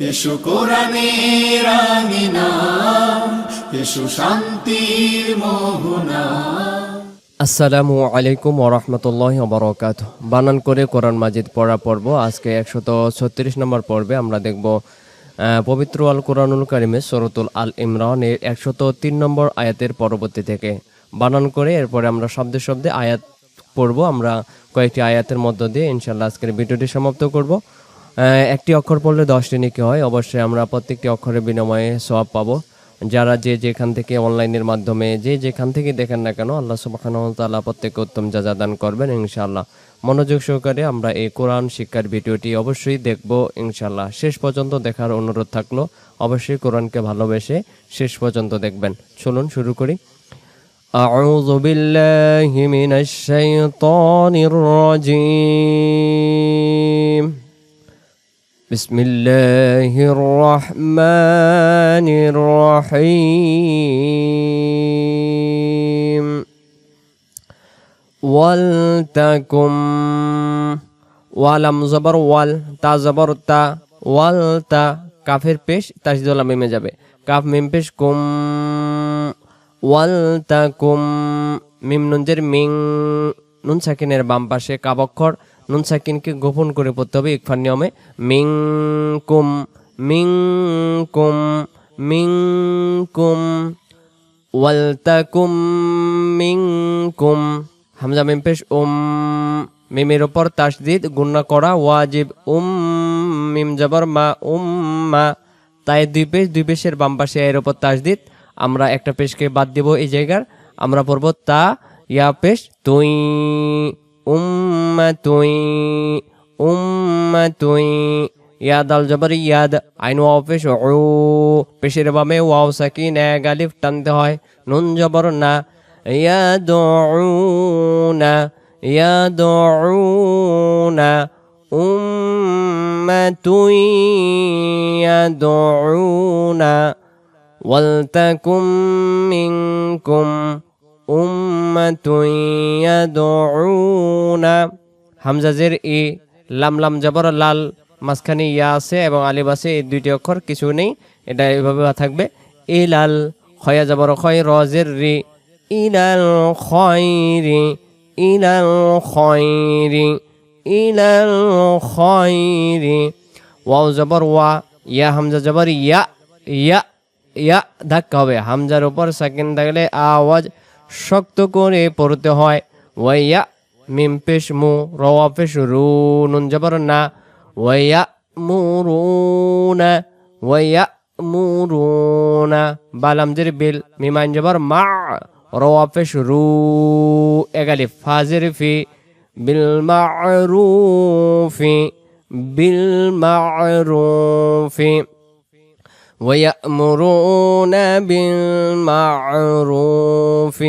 এসো কোরআনের এসো শান্তির মোহনা। আসসালামু আলাইকুম ওরহমতুল্লাহ বরকাত বানান করে কোরআন মাজিদ পড়া পর্ব, আজকে একশত ছত্রিশ নম্বর পর্বে আমরা দেখব পবিত্র আল কোরআনুল কারিমে সরতুল আল ইমরান ইমরানের একশত তিন নম্বর আয়াতের পরবর্তী থেকে। বানান করে এরপরে আমরা শব্দে শব্দে আয়াত পড়ব, আমরা কয়েকটি আয়াতের মধ্য দিয়ে ইনশাল্লাহ আজকের ভিডিওটি সমাপ্ত করব। একটি অক্ষর পড়লে দশটি নিকে হয় অবশ্যই আমরা প্রত্যেকটি অক্ষরের বিনিময়ে সওয়াব পাবো যারা যে যেখান থেকে অনলাইনের মাধ্যমে যে যেখান থেকে দেখেন না কেন আল্লাহ সুবহানাহু ওয়া তাআলা প্রত্যেককে উত্তম যাজা দান করবেন ইনশাআল্লাহ মনোযোগ সহকারে আমরা এই কোরআন শিক্ষার ভিডিওটি অবশ্যই দেখব ইনশাআল্লাহ শেষ পর্যন্ত দেখার অনুরোধ থাকলো অবশ্যই কোরআনকে ভালোবেসে শেষ পর্যন্ত দেখবেন চলুন শুরু করি أعوذ بالله من الشيطان الرجيم بسم الله الرحمن الرحيم ولتكن ওয়ালাম জবর ওয়াল তা জবর তা ওয়াল তা কাফের পেশ তাসদুল্লাহ মিমে যাবে কাফ মিম পেশ কুম ওয়াল তা কুম মিম নুনজের মিং নুন সাকিনের বাম পাশে কাবক্ষর নুন সাকিনকে গোপন করে পড়তে হবে ইকফার নিয়মে। মিং কুম মিং কুম মিং কুম ওয়ালতাকুম মিনকুম হামজা মিম পেশ, উম, মিমের ওপর তাসদিদ, গুণনা করা, ওয়াজিব, উম, মিম জবর, মা, উম, মা। তাই দুই পেশ, দুই পেশের বাম পাশে এর ওপর তাসদিদ। আমরা একটা পেশকে বাদ দিব এই জায়গার। আমরা পড়ব তা, ইয়া পেশ, তুই। উম্মা তুই ইয়াদ আল জবর, ইয়াদ। আইন ওয়াও পেশ ও পেশের বামে ওয়াও সাকিন, এক আলিফ টানতে হয়। নুন জবর না। ইয়াদউনা ইয়াদউনা। উম্মাতুন ইয়াদউনা। ওয়ালতাকুম মিনকুম। উম্মাতুন ইয়াদউনা হামজা জের ই লাম লাম জবর লাল, মাঝখানে ইয়া আছে এবং আলিফ আছে, এই দুইটি অক্ষর কিছু নেই, এটা এভাবে থাকবে। ই লাল খয়া জবর খয় রজের রি। ইলাল খয়রি ইলাল খয়রি ইলাল খয়রি ওয়াও জবর ওয়া, ইয়া হামজা জবর ইয়া ইয়া ইয়া, ধাক্কা হবে। হামজার উপর সেকেন্ড থাকলে আওয়াজ শক্ত করে পড়তে হয়। ওয়াইয়া মিম পেশ মু রওয়া পেশ রু নুন জবর না ওয়াইয়া মুরুনা ওয়াইয়া বালাম জের বিল মিমান জবর মা। রওয়া পেশ রু এগালি ফাজের ফি বিল মারুফি বিল মারুফি ويأمرون بالمعروف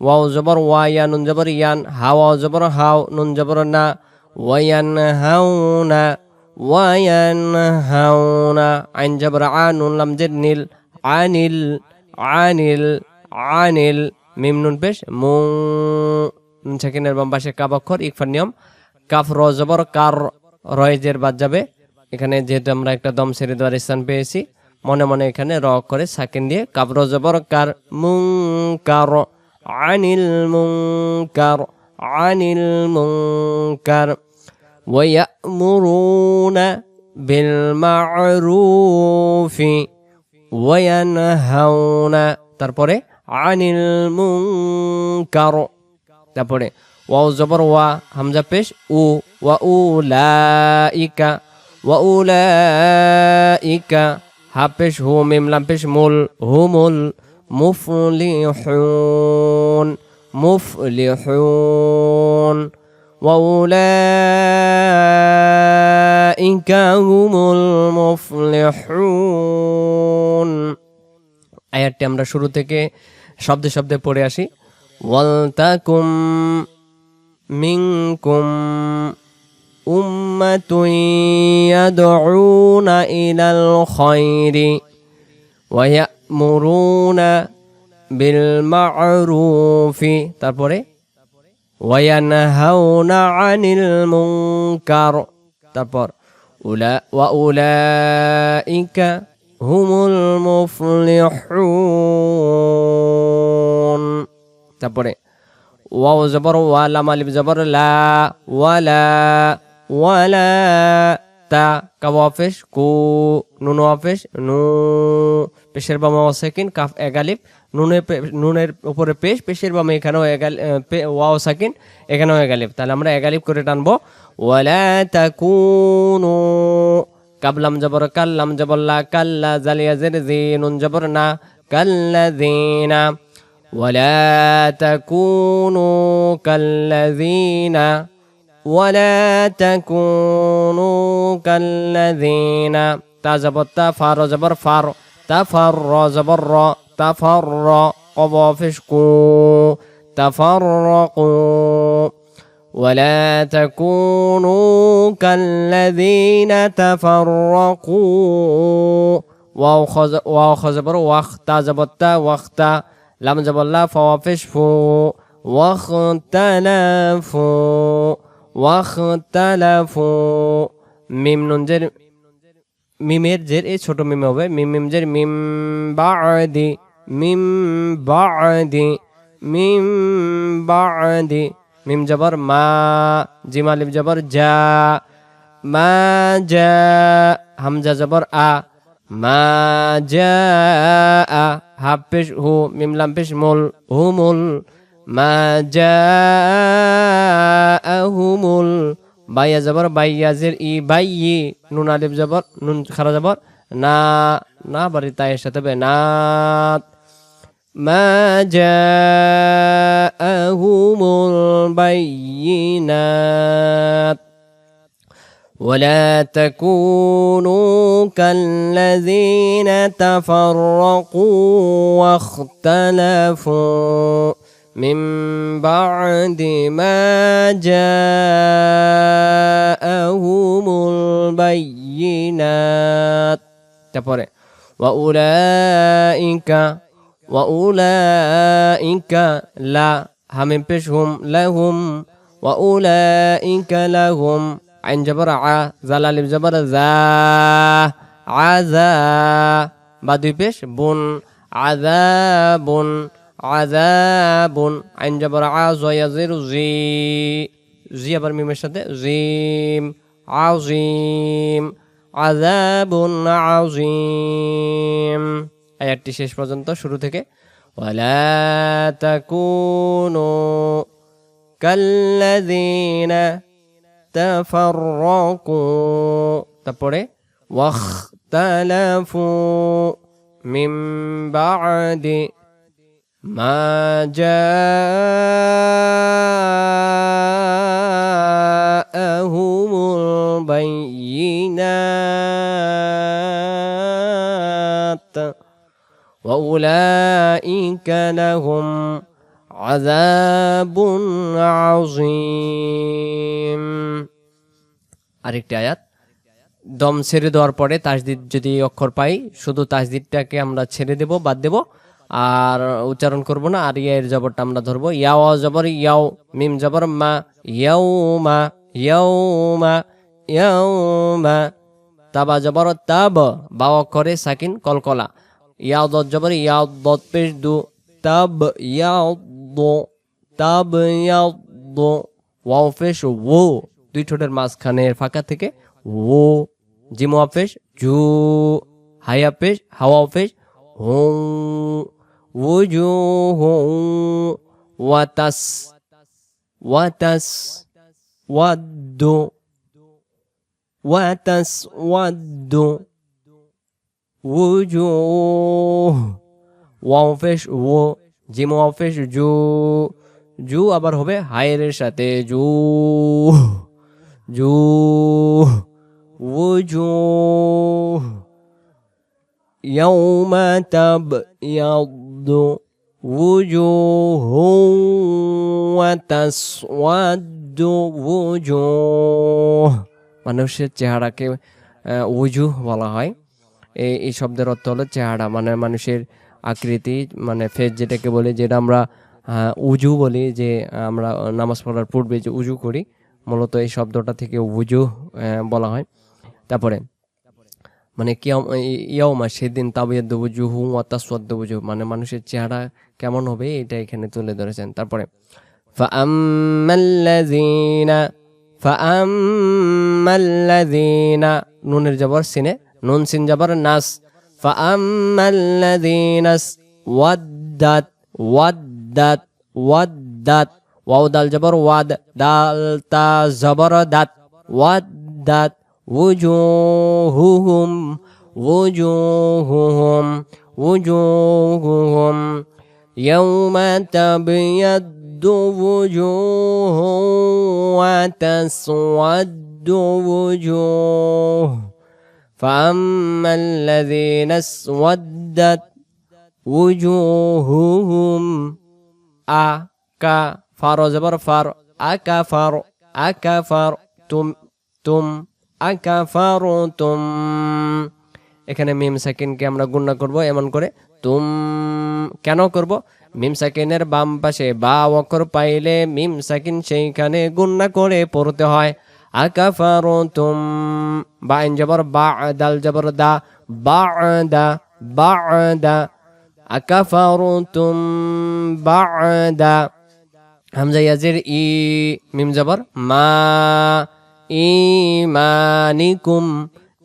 واو زبر وايا نون زبر يان هاو زبر هاو نون زبر نا وينهون وينهون عن جبر عن نون لم زد نيل عن ال عن ال عن ال মিম নুন পেশ মু নুন সেকেন্ডের বাম পাশে কাব অক্ষর ইকফার নিয়ম কাফ র জবর কার রয়েজের বাদ যাবে এখানে যেহেতু আমরা একটা দম ছেড়ে দেওয়ার স্থান পেয়েছি মনে মনে এখানে র করে সাকিন দিয়ে কাবর জবর কার মুঙ্কার আনিল মুঙ্কার আনিল মুঙ্কার ويأمرون بالمعروف وينهون তারপরে আনিল মুঙ্কার তারপরে ওয়াও জবর ওয়া হামজা পেশ উ ওয়া উলাইকা ওয়া উলাইকা হাফেশ হু মিম লাম পেশ মুল হুমুল মুফলিহুন মুফলিহুন وأولئك هم المفلحون আয়াতটি আমরা শুরু থেকে শব্দে শব্দে পড়ে আসি ওয়ালতাকুম মিনকুম উম্মাতুন ইয়াদউনা ইলাল খায়রি ওয়া ইয়া'মুরুনা বিল মা'রুফি তারপরে ওয়া ইয়ানহাউনা আনিল মুনকার তারপর উলা ওয়া উলাইকা হুমুল মুফলিহুন তারপরে ওয়াও জবর ওয়া লাম আলিফ জবর লা ওয়ালা ওয়ালা তা কাব অফিস কু নুন অফিস নু পেশের বামা সেকিন কাফ এগালিফ নুনের পে- নুনের উপরে পেশ পেশের বামে এখানেও এগাল আহ, পে- ওয়াও সাকিন এখানেও এগালিফ তাহলে আমরা এগালিফ করে টানবো ওয়ালা তাকুনু কাবলাম জবর কাল্লাম জবর লা কাল্লা জালিয়া জের জি নুন জবর না কাল্লা জিনা ولا تكونوا كالذين ولا تكونوا كالذين تزبط تفر زبر فر تفر زبر تفر قبافشكو تفرقوا. ولا تكونوا كالذين تفرقوا. وأخذ بر وقت زبط وقت لم زبط لا فوافش فو واختلفوا. ওয়াখতালাফু মিম নুনজের মিমের জের, এই ছোট মিম হবে, মিম মিম জের, মিম বাদি মিম বাদি মিম বাদি, মিম জবর মা জিমালিম জবর যা মা যা হামজা জবর আ, মা যা আ, হাফ পেশ হু, মিম লাম পেশ মুল হুমুল মা যা হুমুল বাইয়া জবর বাইয়াজের ই বাইয়ি নুন আলিফ জবর নুন খারা জবর না না বাড়ি তাই এর সাথে হবে না ما جاءهم البينات ولا تكونوا كالذين تفرقوا واختلفوا من بعد ما جاءهم البينات তারপরে وأولئك وأولئك لا هم بشهم لهم وأولئك لهم عين جبر ع زلال جبر ذا عذا بعد بيش بن عذاب عذاب عين جبر ع زيزر زي زي আবার মিমের সাথে জিম عظيم عذاب عظيم আয়াতটি শেষ পর্যন্ত শুরু থেকে ولا تكونوا كالذين تفرقوا তারপরে واختلفوا من بعد ما جاءهم البينات وأولئك لهم عذاب عظيم আরেকটি আয়াত দম ছেড়ে দেওয়ার পরে তাজদিদ যদি অক্ষর পাই শুধু তাজদিদটাকে আমরা ছেড়ে দেব বাদ দেব আর উচ্চারণ করব না, আর ইয়া এর জবরটা আমরা ধরবো। ইয়াও জবর, ইয়াও মিম জবর, মা ইয়াও মা ইয়াও মা ইয়াও মা। তাবা জবর, তাব বা অক্ষরে সাকিন, কলকলা। ইয়াও দত জবর, ইয়াও দত পেশ দু, তাব, ইয়াও দো, তাব, ইয়াও দো। ওয়াও পেশ, ও। দুই ঠোঁটের মাঝখানের ফাঁকা থেকে ও। জিম পেশ, জু। হাই পেশ হাওয়া পেশ হোঁ وجوه وتس وتس ود وتسود وجوه ওয়াও পেশ ও জিম ওয়াও পেশ জু জু আবার হবে হায়ের সাথে জু জু وجوه يوم تبيض وجوه وتسود وجوه মানুষের চেহারাকে আহ, উজু বলা হয় এই এই শব্দের অর্থ হলো চেহারা মানে মানুষের আকৃতি মানে ফেস যেটাকে বলি যেটা আমরা আহ, উজু বলি যে আমরা নামাজ পড়ার পূর্বে যে উজু করি মূলত এই শব্দটা থেকে উজু আহ, বলা হয় তারপরে মানে কিয়াম- ই- ইয়াউমা সেদিন তাবিয়াদ্দু বুজুহু ওয়া তাসওয়াদ্দু বুজুহু মানে মানুষের চেহারা কেমন হবে এটা এখানে তুলে ধরেছেন। তারপরে নুনের জবর সিনে, নুন সিন জবর নাস ওয়াদ্দাত, ওয়াও দাল জবর ওয়াদ, দাল তা জবর দাত, ওয়াদ্দাত وجوههم وجوههم وجوههم. يوم تبيض وجوه وتسود وجوه. فأما الذين اسودت وجوههم أكا فار زبر فار أكفر أكفر تم তুম আকাফারতুম। এখানে মিম সাকিনকে আমরা গুণনা করব এমন করে, তুম কেন করব? মিম সাকিনের বাম পাশে বা অক্ষর পাইলে মিম সাকিন সেইখানে গুণনা করে পড়তে হয়। আকাফারতুম বা ইন বা, দাল জবর দা, বা দা বা, দা। আকাফারতুম, বা, দা। হামজা ইয়াজের ই, মিম জবর মা। ইমানিকুম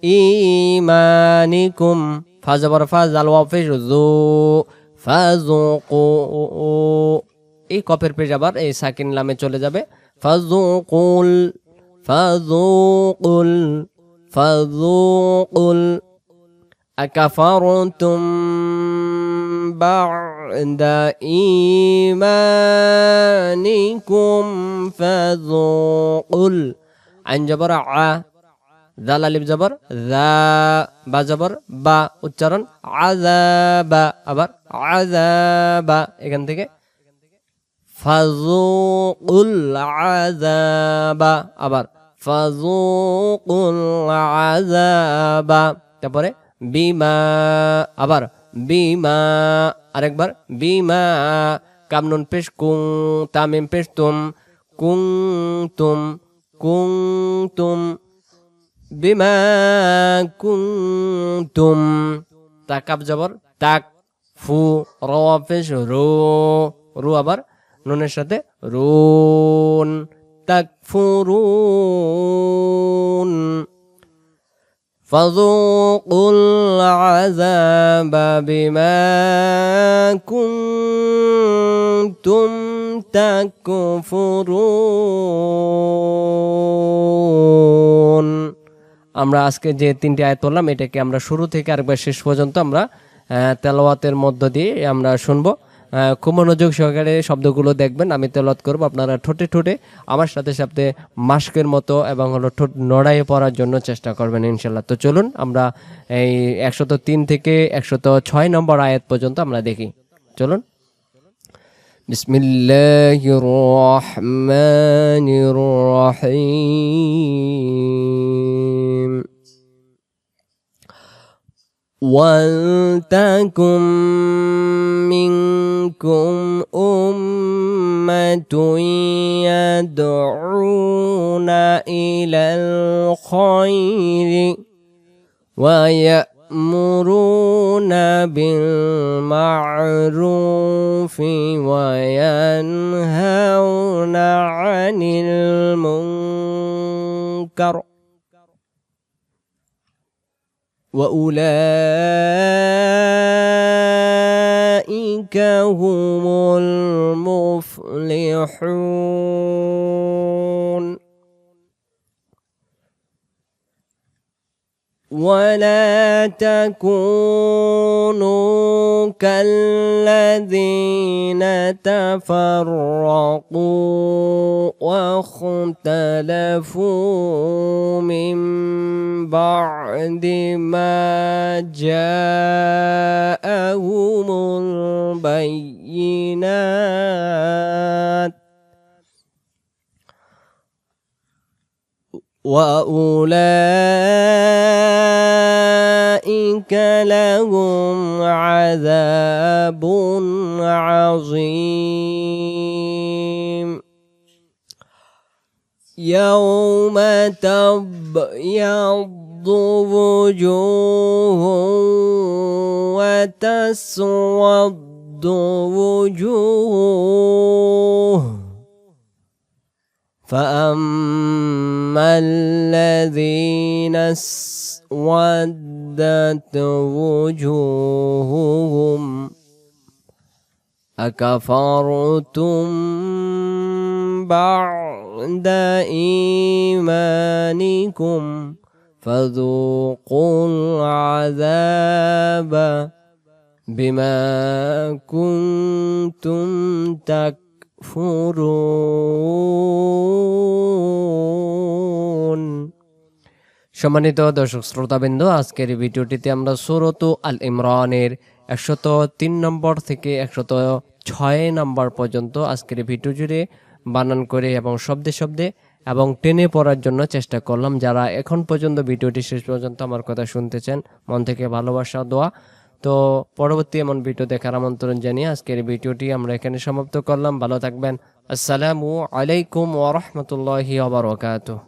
ইমানিকুম ফা জবর ফা জাল ওয়া পেশ যু ফাজুকু এই কপের পেশ আবার এই সাকিন লামে চলে যাবে ফাজুকুল ফাজুকুল ফাজুকুল أكفرتم بعد إيمانكم فذوقوا আইন জবর, আ, জাল, আলিফ জবর, জা, বা জবর, বা উচ্চারণ আজাবা আবার আজাবা এখান থেকে। ফাজুকুল আজাবা আবার ফাজুকুল আজাবা তারপরে বিমা, আবার, বিমা, আরেকবার, বিমা, কামনুন পেশ কুং তামিম পেশ তুম কুং তুম কুং তুম বিমা কুন্তুম। তাকাব জবর, তাক, ফু, র পেশ রো, রু আবার, নুনের সাথে রুন, তাক ফুরুন فذوقوا العذاب بما كنتم تكفرون আমরা আজকে যে তিনটি আয়াত পড়লাম এটাকে আমরা শুরু থেকে আরেকবার শেষ পর্যন্ত আমরা আহ, তেলাওয়াতের মধ্য দিয়ে আমরা শুনবো আহ, খুব মনোযোগ সহকারে শব্দগুলো দেখবেন আমি তেলাওয়াত করব আপনারা ঠোঁটে ঠোঁটে আমার সাথে সাথে মাস্কের মতো এবং হলো ঠোঁট নড়াইয়ে পড়ার জন্য চেষ্টা করবেন ইনশাল্লাহ তো চলুন আমরা এই একশত তিন থেকে একশত ছয় নম্বর আয়াত পর্যন্ত আমরা দেখি চলুন بسم الله الرحمن الرحيم ولتكن منكم أمة يدعون إلى الخير ويأمرون بالمعروف وينهون عن المنكر وأولئك هم المفلحون ولا تكونوا كالذين تفرقوا واختلفوا من بعد ما جاءهم البينات وأولئك لهم عذاب عظيم. يوم تبيض وجوه وتسود وجوه فأما الذين اسودت وجوههم أكفرتم بعد إيمانكم فذوقوا العذاب بما كنتم تكفرون সম্মানিত দর্শক শ্রোতাবৃন্দ, আজকের ভিডিওটিতে আমরা সুরত আল ইমরানের একশত তিন নম্বর থেকে একশত ছয় নম্বর পর্যন্ত আজকের ভিডিও জুড়ে বানান করে এবং শব্দে শব্দে এবং টেনে পড়ার জন্য চেষ্টা করলাম। যারা এখন পর্যন্ত ভিডিওটি শেষ পর্যন্ত আমার কথা শুনতেছেন মন থেকে ভালোবাসা, দোয়া তো পরবর্তী এমন ভিডিও দেখার আমন্ত্রণ জানিয়ে আজকের ভিডিওটি আমরা এখানে সমাপ্ত করলাম। ভালো থাকবেন। আসসালামু আলাইকুম ওরহমতুল্লাহি আবরকাতুহ